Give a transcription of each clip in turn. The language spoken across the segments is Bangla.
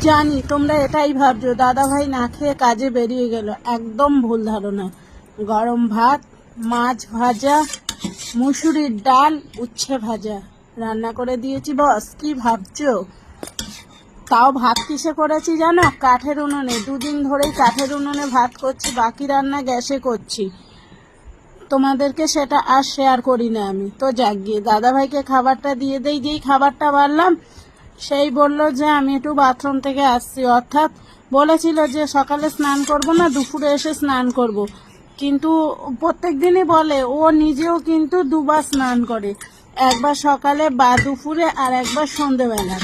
জানি, তোমরা এটাই ভাবছ। দাদা ভাই না খেয়ে কাজে বেরিয়ে গেল। একদম ভুল ধারণা। গরম ভাত, মাছ ভাজা, মুসুরির ডাল, উচ্ছে ভাজা। রান্না করে দিয়েছি, বস। কি ভাবছ? তাও ভাত কিসে করেছি জানো? কাঠের উনুনে। দুদিন ধরেই কাঠের উনুনে ভাত করছি, বাকি রান্না গ্যাসে করছি। তোমাদেরকে সেটা আর শেয়ার করি না আমি। তো যাক গিয়ে, দাদাভাইকে খাবারটা দিয়ে দেই। যেই খাবারটা বাড়লাম সেই বলল যে, আমি একটু বাথরুম থেকে আসছি। অর্থাৎ বলেছিল যে, সকালে স্নান করব না, দুপুরে এসে স্নান করব। কিন্তু প্রত্যেক দিনই বলে, ও নিজেও কিন্তু দুবার স্নান করে। একবার সকালে বা দুপুরে আর একবার সন্ধেবেলা।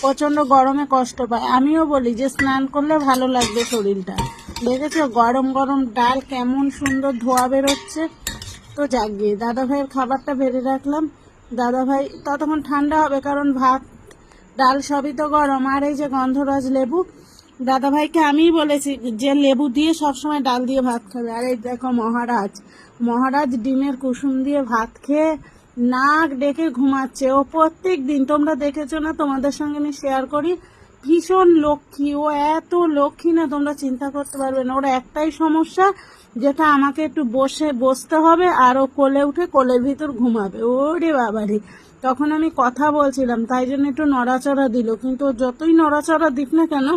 প্রচণ্ড গরমে কষ্ট পায়। আমিও বলি যে, স্নান করলে ভালো লাগবে শরীরটা। দেখেছ, গরম গরম ডাল কেমন সুন্দর ধোয়া বেরোচ্ছে। তো যাক গিয়ে দাদা ভাইয়ের খাবারটা বেড়ে রাখলাম। দাদা ভাই ততক্ষণ ঠান্ডা হবে, কারণ ভাত ডাল সবই তো গরম, আর এই যে গন্ধরাজ লেবু দাদা ভাইকে আমিই বলেছি যে লেবু দিয়ে সবসময় ডাল দিয়ে ভাত খাবে। আর এই দেখো মহারাজ মহারাজ ডিমের কুসুম দিয়ে ভাত খেয়ে নাক ডেকে ঘুমাচ্ছে। ও প্রত্যেক দিন, তোমরা দেখেছ না, তোমাদের সঙ্গে আমি শেয়ার করি, ভীষণ লক্ষ্মী। ও এত লক্ষ্মী না, তোমরা চিন্তা করতে পারবে না। ওর একটাই সমস্যা, যেটা আমাকে একটু বসে, বসতে হবে, আর ও কোলে উঠে কোলের ভিতর ঘুমাবে। ওরে বাবারে! তখন আমি কথা বলছিলাম, তাই জন্য একটু নড়াচড়া দিল। কিন্তু যতই নড়াচড়া দিক না কেন,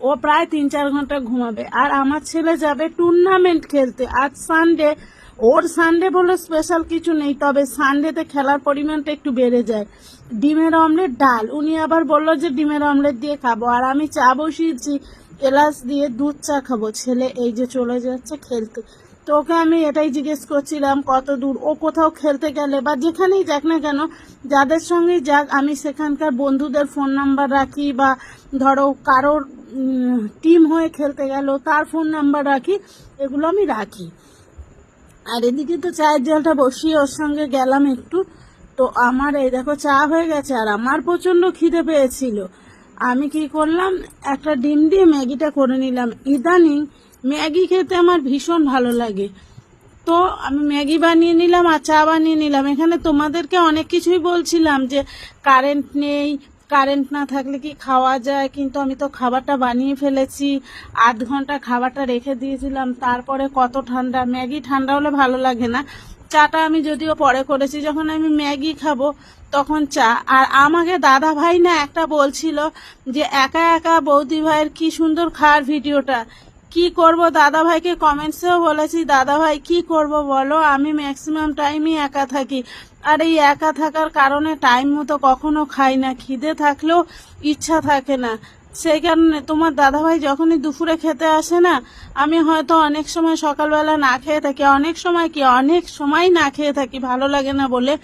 ও প্রায় তিন চার ঘণ্টা ঘুমাবে। আর আমার ছেলে যাবে টুর্নামেন্ট খেলতে। আজ সানডে ওর সানডে বলে স্পেশাল কিছু নেই, তবে সানডেতে খেলার পরিমাণটা একটু বেড়ে যায়। ডিমের অমলেট ডাল। উনি আবার বলল যে ডিমের অমলেট দিয়ে খাব। আর আমি চা বসিয়েছি, এলাচ দিয়ে দুধ চা খাব। ছেলে এই যে চলে যাচ্ছে খেলতে। তো ওকে আমি এটাই জিজ্ঞেস করছিলাম, কত দূর? ও কোথাও খেলতে গেলে বা যেখানেই যাক না কেন, যাদের সঙ্গেই যাক, আমি সেখানকার বন্ধুদের ফোন নাম্বার রাখি বা ধরো কারোর টিম হয়ে খেলতে গেল, তার ফোন নাম্বার রাখি, এগুলো আমি রাখি। আর এদিকে তো চায়ের জলটা বসিয়ে ওর সঙ্গে গেলাম একটু। তো আমার এই দেখো চা হয়ে গেছে, আর আমার প্রচণ্ড খিদে পেয়েছিল। আমি কি করলাম? একটা ডিম দিয়ে ম্যাগিটা করে নিলাম। ইদানিং ম্যাগি খেতে আমার ভীষণ ভালো লাগে। তো আমি ম্যাগি বানিয়ে নিলাম আর চা বানিয়ে নিলাম। এখানে তোমাদেরকে অনেক কিছুই বলছিলাম যে কারেন্ট নেই, কারেন্ট না থাকলে কি খাওয়া যায়, কিন্তু আমি তো খাবারটা বানিয়ে ফেলেছি। আধ ঘণ্টা খাবারটা রেখে দিয়েছিলাম, তারপরে কত ঠান্ডা। ম্যাগি ঠান্ডা হলে ভালো লাগে না। চাটা আমি যদিও পরে করেছি, যখন আমি ম্যাগি খাব তখন চা। আর আমাকে দাদা ভাই না একটা বলছিল যে, একা একা বৌদি ভাইয়ের কি সুন্দর খাওয়ার ভিডিওটা? কি করব? দাদা ভাইকে কমেন্টসেও বলেছি দাদা ভাই কি করব বলো? আমি ম্যাক্সিমাম টাইমই একা থাকি। আর এই একা থাকার কারণে টাইম মতো কখনো খাই না। খিদে থাকলেও ইচ্ছা থাকে না। সেই কারণে তোমার দাদাভাই যখনই দুপুরে খেতে আসে না, আমি হয়তো অনেক সময় সকালবেলা না খেয়ে থাকি। অনেক সময় কি? অনেক সময় না খেয়ে থাকি। ভালো লাগে না বলে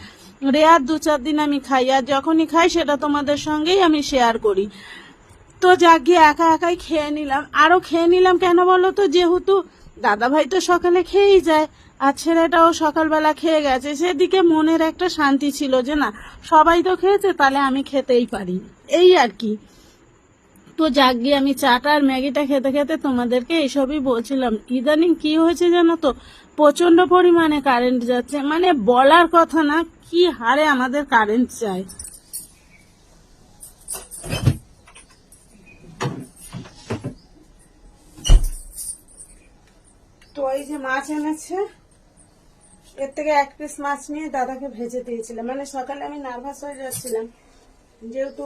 রেয়ার দু চার দিন আমি খাই। আর যখনই খাই, সেটা তোমাদের সঙ্গেই আমি শেয়ার করি। তো যাক গিয়ে একা একাই খেয়ে নিলাম। আরও খেয়ে নিলাম কেন বলো তো? যেহেতু দাদাভাই তো সকালে খেয়েই যায়, আর ছেলেটাও সকালবেলা খেয়ে গেছে। সেদিকে মনের একটা শান্তি ছিল যে, না, সবাই তো খেয়েছে, তাহলে আমি খেতেই পারি। এই আর কি। তো যাক গিয়ে আমি চাটা আর ম্যাগিটা খেতে খেতে তোমাদেরকে এইসবই বলছিলাম। ইদানিং কি হয়েছে জানো তো? প্রচণ্ড পরিমাণে কারেন্ট যাচ্ছে। মানে বলার কথা না, কি হারে আমাদের কারেন্ট চাই তো এই যে মাছ এনেছে, এর থেকে এক পিস মাছ নিয়ে দাদাকে ভেজে দিয়েছিলাম। মানে সকালে আমি নার্ভাস হয়ে যাচ্ছিলাম, যেহেতু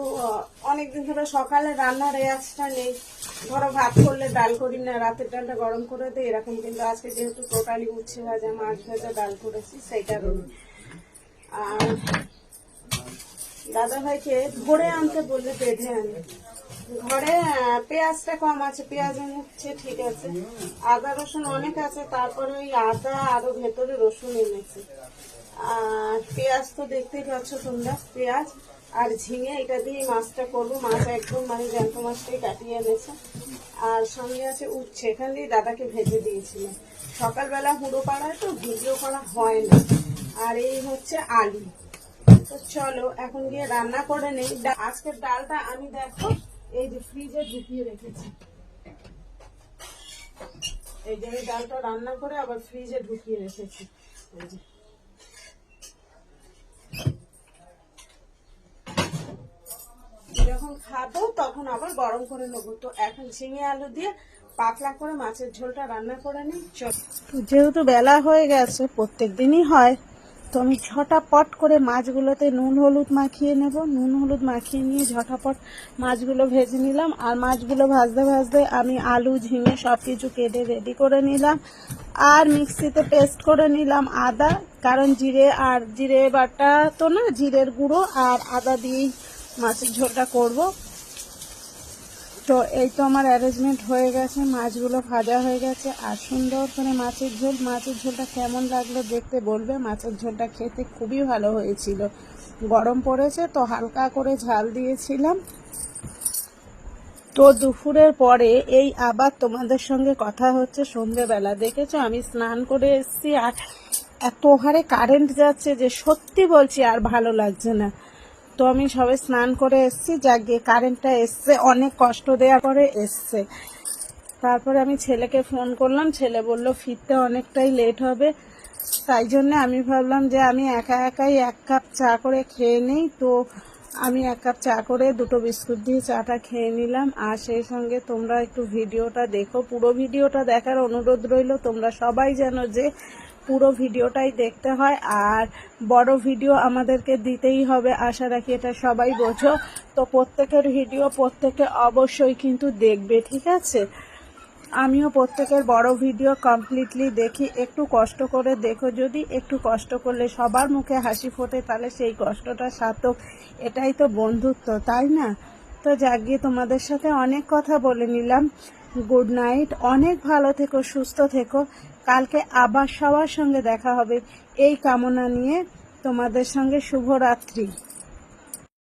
অনেকদিন ধরে সকালে রান্নার রেয়াজটা নেই। ধরো ভাত করলে ডাল করি না, রাতের ডালটা গরম করে দিই, এরকম। কিন্তু আজকে যেহেতু টোটালি উচ্ছে ভাজা, মাছ ভাজা, ডাল করেছি, সেই কারণে। আর দাদা ভাইকে ধরে আনতে বললে বেঁধে আনে। ঘরে পেঁয়াজটা কম আছে, পেঁয়াজ এনেছে ঠিক আছে। আদা, রসুন অনেক আছে, তারপরে ওই আদা আরও ভেতরে রসুন এনেছে। আর পেঁয়াজ তো দেখতেই পাচ্ছ তোমরা, পেঁয়াজ আর ঝিঙে, এটা দিয়ে মাছটা করব। মাছ একদম মানে জ্যান্ত মাছটাই কাটিয়ে এনেছে। আর সঙ্গে আছে উঠছে এখান দিয়ে দাদাকে ভেজে দিয়েছিলাম সকালবেলা হুড়ো পাড়ায় তো ভিডিও করা হয় না। আর এই হচ্ছে আলু। তো চলো, এখন গিয়ে রান্না করে নেই। আজকের ডালটা আমি দেখো এই যে ফ্রিজে ঢুকিয়ে রেখেছি। এই যে আমি ডালটা রান্না করে আবার ফ্রিজে ঢুকিয়ে রেখেছি। এই যে। যখন খাব তখন আবার গরম করে নেব। তো এখন ঝিঙে আলু দিয়ে পাতলা করে মাছের ঝোলটা রান্না করে নিই। যেহেতু বেলা হয়ে গেছে, প্রত্যেক দিনই হয়। তো আমি ঝটাপট করে মাছগুলোতে নুন হলুদ মাখিয়ে নেব। নুন হলুদ মাখিয়ে নিয়ে ঝটাপট মাছগুলো ভেজে নিলাম। আর মাছগুলো ভাজতে ভাজতে আমি আলু, ঝিঙে সব কিছু কেটে রেডি করে নিলাম। আর মিক্সিতে পেস্ট করে নিলাম আদা। কারণ জিরে আর, জিরে বাটা তো না, জিরের গুঁড়ো। আর আদা দিয়েই মাছের ঝোলটা করব। তো এই তো আমার অ্যারেঞ্জমেন্ট হয়ে গেছে, মাছগুলো ভাজা হয়ে গেছে। আর সুন্দর করে মাছের ঝোল, মাছের ঝোলটা কেমন লাগল দেখতে বলবে। মাছের ঝোলটা খেতে খুবই ভালো হয়েছিল। গরম পড়েছে তো হালকা করে ঝাল দিয়েছিলাম। তো দুপুরের পরে এই আবার তোমাদের সঙ্গে কথা হচ্ছে সন্ধেবেলা। দেখেছ আমি স্নান করে এসেছি আর এত হারে কারেন্ট যাচ্ছে যে সত্যি বলছি আর ভালো লাগছে না। তো আমি সবে স্নান করে এসেছি যা গিয়ে কারেন্টটা এসছে, অনেক কষ্ট দেওয়ার করে এসছে। তারপরে আমি ছেলেকে ফোন করলাম, ছেলে বলল, ফিরতে অনেকটাই লেট হবে। তাই জন্য আমি ভাবলাম যে আমি একা একাই এক কাপ চা করে খেয়ে নিই। তো আমি এক কাপ চা করে দুটো বিস্কুট দিয়ে চাটা খেয়ে নিলাম। আর সেই সঙ্গে তোমরা একটু ভিডিওটা দেখো। পুরো ভিডিওটা দেখার অনুরোধ রইল, তোমরা সবাই জানো যে পুরো ভিডিওটাই দেখতে হয় আর বড় ভিডিও আমাদেরকে দিতেই হবে। আশা রাখি এটা সবাই বোঝো। তো প্রত্যেকের ভিডিও প্রত্যেকে অবশ্যই কিন্তু দেখবে, ঠিক আছে? আমিও প্রত্যেকের বড় ভিডিও কমপ্লিটলি দেখি। একটু কষ্ট করে দেখো যদি, একটু কষ্ট করলে সবার মুখে হাসি ফোটে, তাহলে সেই কষ্টটা সার্থক। এটাই তো বন্ধুত্ব, তাই না? তো জাগিয়ে তোমাদের সাথে অনেক কথা বলে নিলাম। Good night. অনেক ভালো থেকো, সুস্থ থেকো। কালকে আবার সবার সঙ্গে দেখা হবে। এই কামনা নিয়ে তোমাদের সঙ্গে শুভরাত্রি।